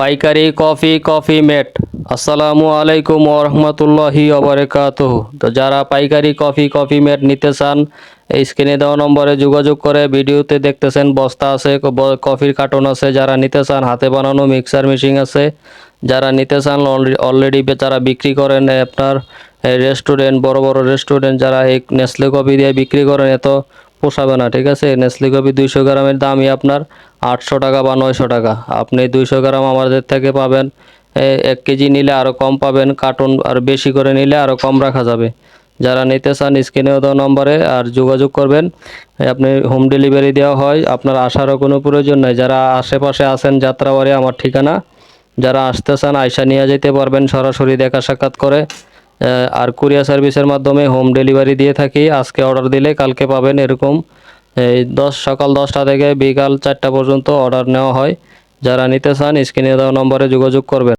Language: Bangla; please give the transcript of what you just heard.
পাইকারি, কফি কফি মেট। আসসালামু আলাইকুম ওরহমতুল্লাহি ওবরাকাত তো যারা পাইকারি, কফি কফি মেট নিতে চান, এই স্ক্রিনে দেওয়া নম্বরে যোগাযোগ করে ভিডিওতে দেখতেছেন বস্তা আছে কফির কার্টন আছে। যারা নিতে চান, হাতে বানানো মিক্সার মেশিন আছে। যারা নিতে চান অলরেডি যারা বিক্রি করেন আপনার রেস্টুরেন্ট, বড় বড় রেস্টুরেন্ট, যারা এই নেসলে কফি দিয়ে বিক্রি করেন এত পোষাবে না, ঠিক আছে? নেসলে কফি দুইশো গ্রামের দামই আপনার। আটশো টাকা বা নয়শো টাকা। আপনি দুইশো গ্রাম আমাদের থেকে পাবেন এক কেজি নিলে আরও কম পাবেন, কার্টুন আর বেশি করে নিলে আরও কম রাখা যাবে। যারা নিতে চান, স্ক্রিনেও দেওয়া নম্বরে আর যোগাযোগ করবেন। আপনি হোম ডেলিভারি দেওয়া হয়, আপনার আসারও কোনো প্রয়োজন নেই। যারা আশেপাশে আছেন, যাত্রাবাড়ি আমার ঠিকানা। যারা আসতে চান আয়সা নিয়ে যেতে পারবেন, সরাসরি দেখা সাক্ষাৎ করে। আর কুরিয়ার সার্ভিসের মাধ্যমে হোম ডেলিভারি দিয়ে থাকি। আজকে অর্ডার দিলে কালকে পাবেন এরকম এই দশ, সকাল দশটা থেকে বিকাল চারটা পর্যন্ত অর্ডার নেওয়া হয়। যারা নিতে চান স্ক্রিনে দেওয়া নম্বরে যোগাযোগ করবেন।